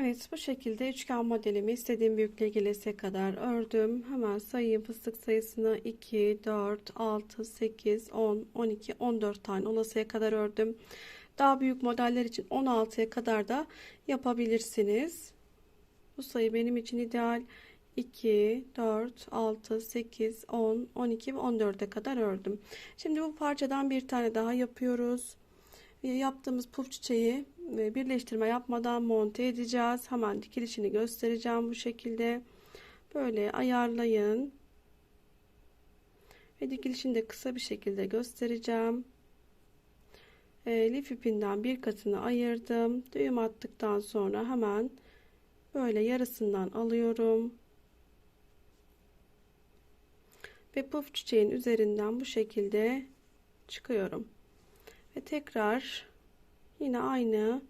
Evet bu şekilde üçgen modelimi istediğim büyüklüğe gelese kadar ördüm. Hemen sayayım fıstık sayısını 2, 4, 6, 8, 10, 12, 14 tane olasıya kadar ördüm. Daha büyük modeller için 16'ya kadar da yapabilirsiniz. Bu sayı benim için ideal. 2, 4, 6, 8, 10, 12 ve 14'e kadar ördüm. Şimdi bu parçadan bir tane daha yapıyoruz. Yaptığımız puf çiçeği birleştirme yapmadan monte edeceğiz. Hemen dikilişini göstereceğim bu şekilde. Böyle ayarlayın. Ve dikilişini de kısa bir şekilde göstereceğim. E, lif ipinden bir katını ayırdım. Düğüm attıktan sonra hemen böyle yarısından alıyorum. Ve puf çiçeğin üzerinden bu şekilde çıkıyorum. Ve tekrar yine aynı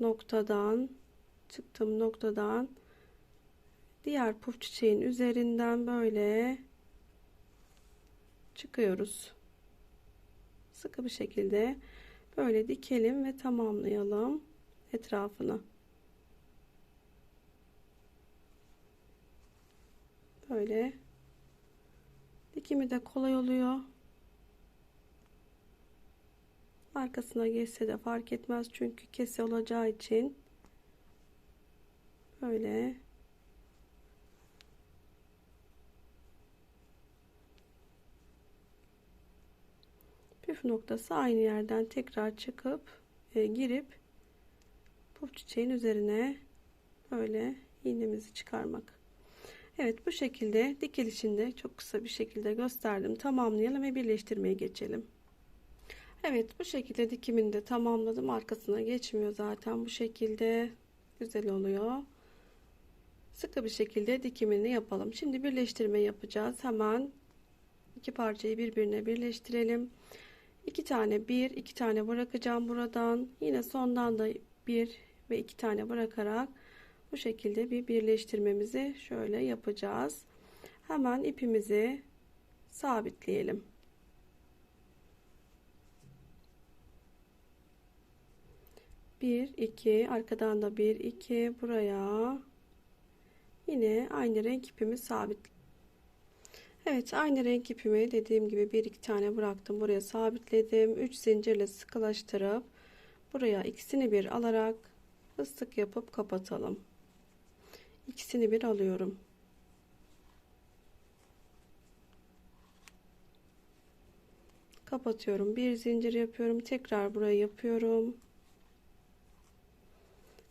noktadan çıktım noktadan diğer puf çiçeğin üzerinden böyle çıkıyoruz. Sıkı bir şekilde böyle dikelim ve tamamlayalım etrafını. Böyle dikimi de kolay oluyor. Arkasına geçse de fark etmez çünkü kese olacağı için böyle püf noktası aynı yerden tekrar çıkıp e, girip puf çiçeğin üzerine böyle iğnemizi çıkarmak. Evet bu şekilde dikilişinde çok kısa bir şekilde gösterdim. Tamamlayalım ve birleştirmeye geçelim. Evet bu şekilde dikimini de tamamladım. Arkasına geçmiyor zaten bu şekilde. Güzel oluyor. Sıkı bir şekilde dikimini yapalım. Şimdi birleştirme yapacağız. Hemen iki parçayı birbirine birleştirelim. İki tane bir, iki tane bırakacağım buradan. Yine sondan da bir ve iki tane bırakarak bu şekilde bir birleştirmemizi şöyle yapacağız. Hemen ipimizi sabitleyelim. 1 2 arkadan da 1 2 buraya. Yine aynı renk ipimi sabit. Evet aynı renk ipimi dediğim gibi bir iki tane bıraktım buraya sabitledim. 3 zincirle sıkılaştırıp buraya ikisini bir alarak fıstık yapıp kapatalım. İkisini bir alıyorum. Kapatıyorum. Bir zincir yapıyorum. Tekrar buraya yapıyorum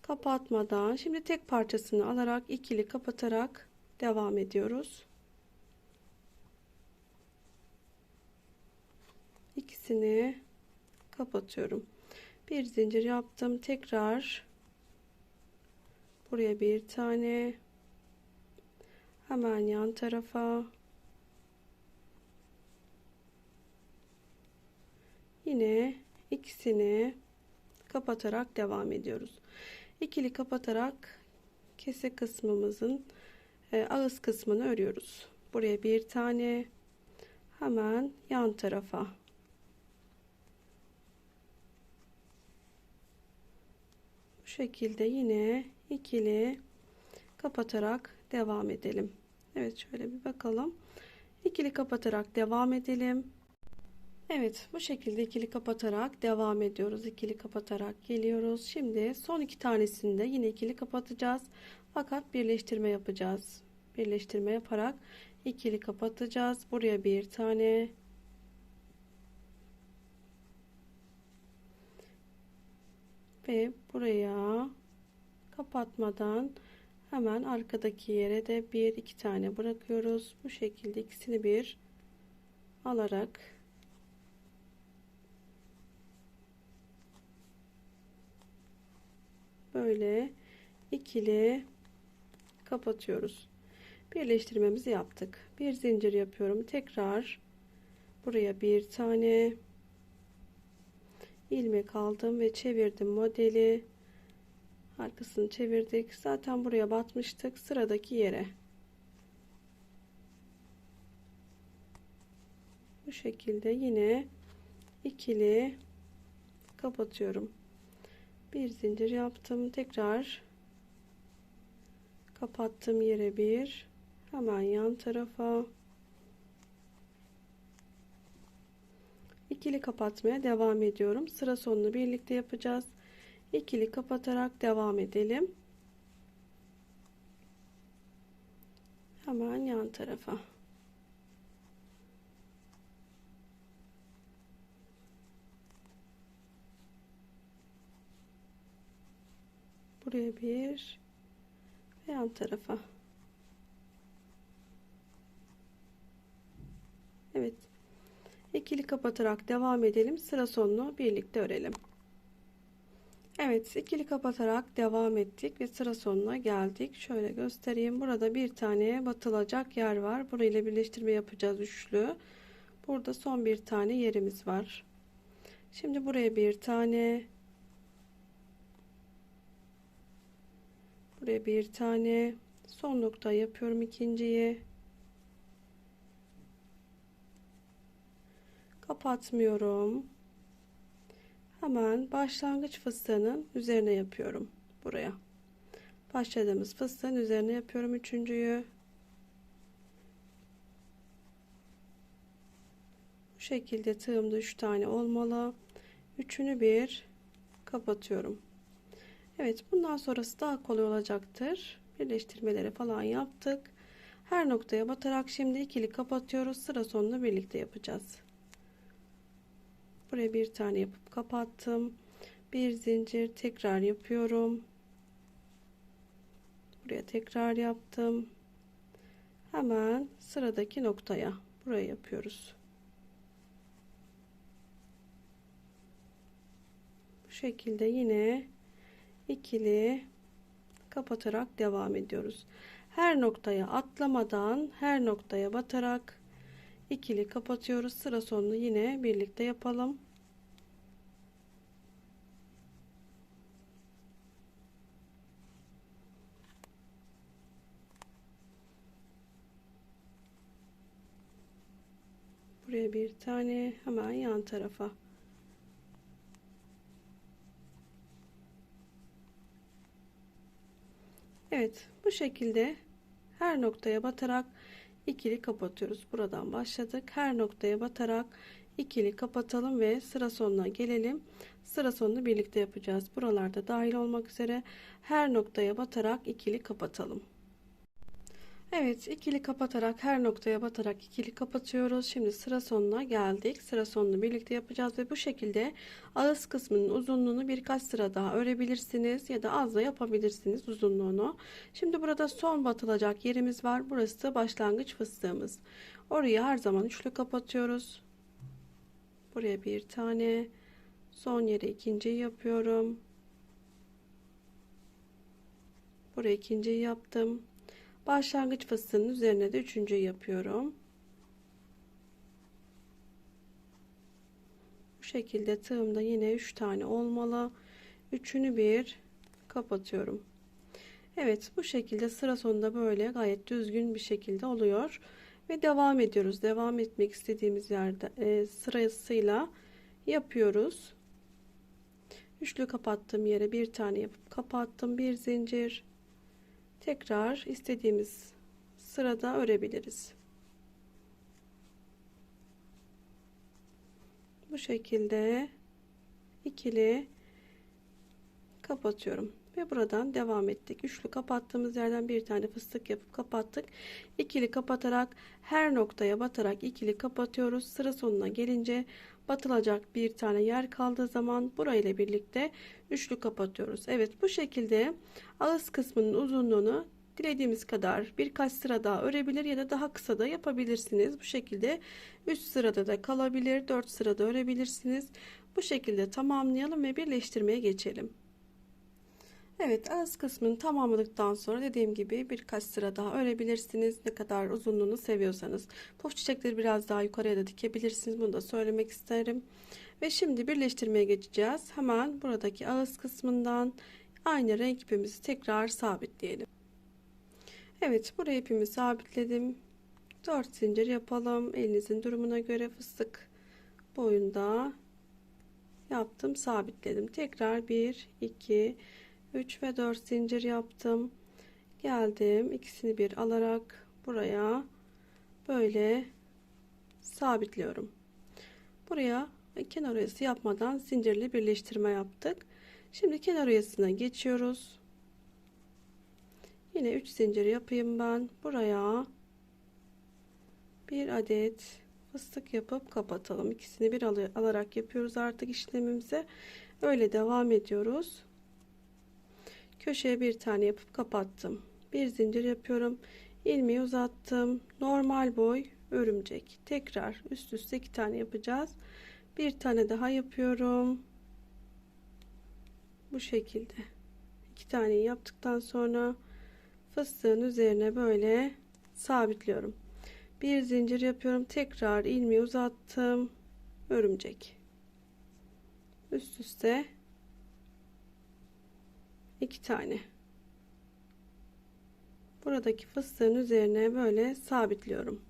kapatmadan şimdi tek parçasını alarak ikili kapatarak devam ediyoruz. İkisini kapatıyorum. Bir zincir yaptım. Tekrar buraya bir tane hemen yan tarafa yine ikisini kapatarak devam ediyoruz ikili kapatarak kese kısmımızın e, ağız kısmını örüyoruz. Buraya bir tane hemen yan tarafa bu şekilde yine ikili kapatarak devam edelim. Evet şöyle bir bakalım. İkili kapatarak devam edelim. Evet bu şekilde ikili kapatarak devam ediyoruz. İkili kapatarak geliyoruz. Şimdi son iki tanesini de yine ikili kapatacağız. Fakat birleştirme yapacağız. Birleştirme yaparak ikili kapatacağız. Buraya bir tane ve buraya kapatmadan hemen arkadaki yere de bir iki tane bırakıyoruz. Bu şekilde ikisini bir alarak böyle ikili kapatıyoruz. Birleştirmemizi yaptık. Bir zincir yapıyorum. Tekrar buraya bir tane ilmek aldım ve çevirdim modeli. Arkasını çevirdik. Zaten buraya batmıştık. Sıradaki yere. Bu şekilde yine ikili kapatıyorum bir zincir yaptım. Tekrar kapattığım yere bir. Hemen yan tarafa. İkili kapatmaya devam ediyorum. Sıra sonunu birlikte yapacağız. İkili kapatarak devam edelim. Hemen yan tarafa buraya bir ve yan tarafa. Evet. İkili kapatarak devam edelim. Sıra sonunu birlikte örelim. Evet ikili kapatarak devam ettik ve sıra sonuna geldik. Şöyle göstereyim. Burada bir tane batılacak yer var. Burayla birleştirme yapacağız üçlü. Burada son bir tane yerimiz var. Şimdi buraya bir tane buraya bir tane son nokta yapıyorum ikinciyi. Kapatmıyorum. Hemen başlangıç fıstığının üzerine yapıyorum buraya. Başladığımız fıstığın üzerine yapıyorum üçüncüyü. Bu şekilde tığımda üç tane olmalı. Üçünü bir kapatıyorum Evet bundan sonrası daha kolay olacaktır. Birleştirmeleri falan yaptık. Her noktaya batarak şimdi ikili kapatıyoruz. Sıra sonunu birlikte yapacağız. Buraya bir tane yapıp kapattım. Bir zincir tekrar yapıyorum. Buraya tekrar yaptım. Hemen sıradaki noktaya buraya yapıyoruz. Bu şekilde yine ikili kapatarak devam ediyoruz. Her noktaya atlamadan her noktaya batarak ikili kapatıyoruz. Sıra sonunu yine birlikte yapalım. Buraya bir tane hemen yan tarafa Evet bu şekilde her noktaya batarak ikili kapatıyoruz. Buradan başladık. Her noktaya batarak ikili kapatalım ve sıra sonuna gelelim. Sıra sonunu birlikte yapacağız. Buralarda dahil olmak üzere her noktaya batarak ikili kapatalım. Evet ikili kapatarak her noktaya batarak ikili kapatıyoruz. Şimdi sıra sonuna geldik. Sıra sonunu birlikte yapacağız ve bu şekilde ağız kısmının uzunluğunu birkaç sıra daha örebilirsiniz ya da az da yapabilirsiniz uzunluğunu. Şimdi burada son batılacak yerimiz var. Burası başlangıç fıstığımız. Orayı her zaman üçlü kapatıyoruz. Buraya bir tane son yere ikinciyi yapıyorum. Buraya ikinciyi yaptım. Başlangıç fıstığının üzerine de üçüncü yapıyorum. Bu şekilde tığımda yine üç tane olmalı. Üçünü bir kapatıyorum. Evet bu şekilde sıra sonunda böyle gayet düzgün bir şekilde oluyor. Ve devam ediyoruz. Devam etmek istediğimiz yerde e, sırasıyla yapıyoruz. Üçlü kapattığım yere bir tane yapıp kapattım. Bir zincir tekrar istediğimiz sırada örebiliriz. Bu şekilde ikili kapatıyorum ve buradan devam ettik. Üçlü kapattığımız yerden bir tane fıstık yapıp kapattık. İkili kapatarak her noktaya batarak ikili kapatıyoruz. Sıra sonuna gelince batılacak bir tane yer kaldığı zaman burayla birlikte üçlü kapatıyoruz. Evet bu şekilde ağız kısmının uzunluğunu dilediğimiz kadar birkaç sıra daha örebilir ya da daha kısa da yapabilirsiniz. Bu şekilde 3 sırada da kalabilir 4 sırada örebilirsiniz. Bu şekilde tamamlayalım ve birleştirmeye geçelim. Evet ağız kısmını tamamladıktan sonra dediğim gibi birkaç sıra daha örebilirsiniz. Ne kadar uzunluğunu seviyorsanız. Puf çiçekleri biraz daha yukarıya da dikebilirsiniz. Bunu da söylemek isterim. Ve şimdi birleştirmeye geçeceğiz. Hemen buradaki ağız kısmından aynı renk ipimizi tekrar sabitleyelim. Evet buraya ipimi sabitledim. 4 zincir yapalım. Elinizin durumuna göre fıstık boyunda yaptım sabitledim. Tekrar 1 2 3 ve 4 zincir yaptım. geldim ikisini bir alarak buraya böyle sabitliyorum. Buraya kenar oyası yapmadan zincirli birleştirme yaptık. Şimdi kenar oyasına geçiyoruz. Yine 3 zincir yapayım ben. Buraya bir adet fıstık yapıp kapatalım. İkisini bir al alarak yapıyoruz artık işlemimize. Öyle devam ediyoruz köşeye bir tane yapıp kapattım. Bir zincir yapıyorum. İlmeği uzattım. Normal boy örümcek. Tekrar üst üste iki tane yapacağız. Bir tane daha yapıyorum. Bu şekilde. İki tane yaptıktan sonra fıstığın üzerine böyle sabitliyorum. Bir zincir yapıyorum. Tekrar ilmeği uzattım. Örümcek. Üst üste iki tane. Buradaki fıstığın üzerine böyle sabitliyorum.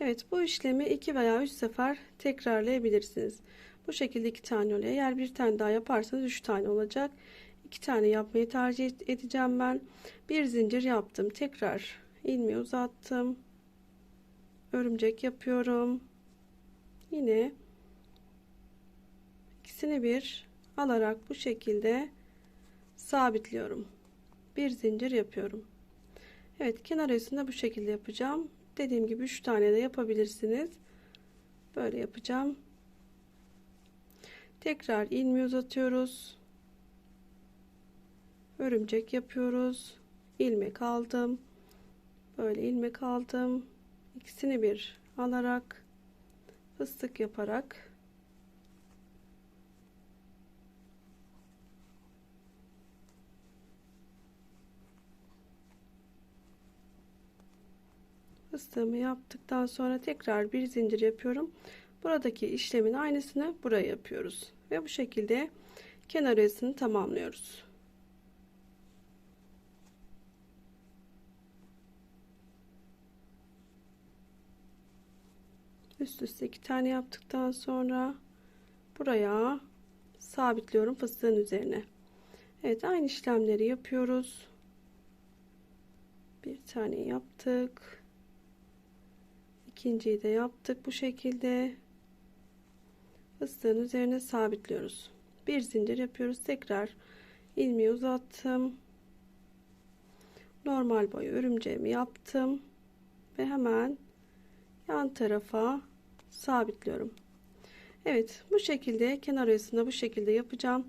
Evet bu işlemi iki veya üç sefer tekrarlayabilirsiniz. Bu şekilde iki tane oluyor. Eğer bir tane daha yaparsanız üç tane olacak. İki tane yapmayı tercih edeceğim ben. Bir zincir yaptım. Tekrar ilmeği uzattım. Örümcek yapıyorum. Yine ikisini bir alarak bu şekilde sabitliyorum. Bir zincir yapıyorum. Evet kenar arasında bu şekilde yapacağım. Dediğim gibi 3 tane de yapabilirsiniz. Böyle yapacağım. Tekrar ilmeği uzatıyoruz. Örümcek yapıyoruz. İlmek aldım. Böyle ilmek aldım. İkisini bir alarak fıstık yaparak fıstığımı yaptıktan sonra tekrar bir zincir yapıyorum. Buradaki işlemin aynısını buraya yapıyoruz. Ve bu şekilde kenar arasını tamamlıyoruz. Üst üste iki tane yaptıktan sonra buraya sabitliyorum fıstığın üzerine. Evet aynı işlemleri yapıyoruz. Bir tane yaptık ikinciyi de yaptık bu şekilde. Fıstığın üzerine sabitliyoruz. Bir zincir yapıyoruz. Tekrar ilmeği uzattım. Normal boy örümceğimi yaptım. Ve hemen yan tarafa sabitliyorum. Evet bu şekilde kenar arasında bu şekilde yapacağım.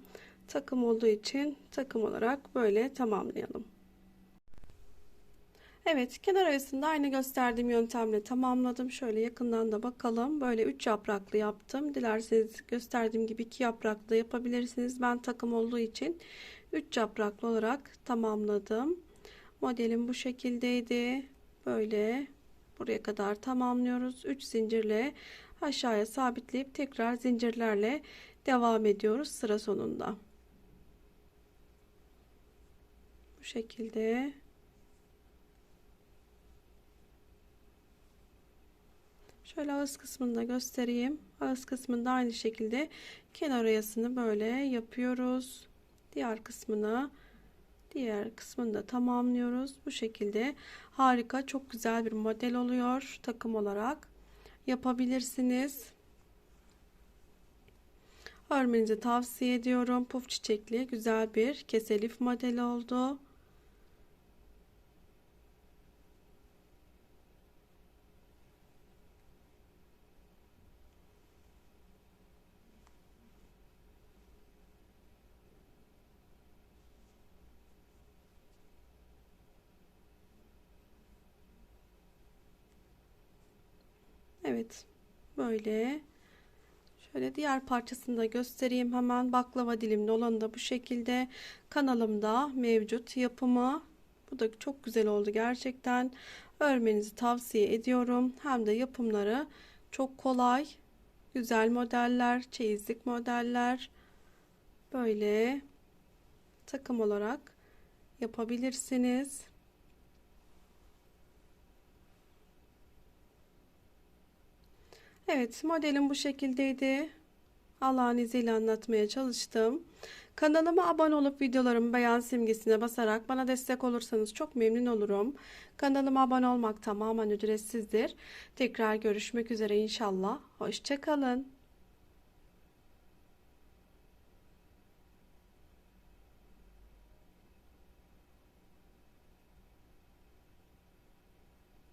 Takım olduğu için takım olarak böyle tamamlayalım Evet kenar arasında aynı gösterdiğim yöntemle tamamladım. Şöyle yakından da bakalım. Böyle 3 yapraklı yaptım. Dilerseniz gösterdiğim gibi 2 yapraklı yapabilirsiniz. Ben takım olduğu için 3 yapraklı olarak tamamladım. Modelim bu şekildeydi. Böyle buraya kadar tamamlıyoruz. 3 zincirle aşağıya sabitleyip tekrar zincirlerle devam ediyoruz sıra sonunda. Bu şekilde şöyle ağız kısmını da göstereyim. Ağız kısmında aynı şekilde kenar oyasını böyle yapıyoruz. Diğer kısmını diğer kısmını da tamamlıyoruz. Bu şekilde harika çok güzel bir model oluyor. Takım olarak yapabilirsiniz. Örmenizi tavsiye ediyorum. Puf çiçekli güzel bir keselif model oldu Evet. Böyle. Şöyle diğer parçasını da göstereyim hemen. Baklava dilimli olanı da bu şekilde kanalımda mevcut yapımı. Bu da çok güzel oldu gerçekten. Örmenizi tavsiye ediyorum. Hem de yapımları çok kolay. Güzel modeller, çeyizlik modeller. Böyle takım olarak yapabilirsiniz. Evet modelim bu şekildeydi. Allah'ın izniyle anlatmaya çalıştım. Kanalıma abone olup videolarımı beğen simgesine basarak bana destek olursanız çok memnun olurum. Kanalıma abone olmak tamamen ücretsizdir. Tekrar görüşmek üzere inşallah. Hoşçakalın.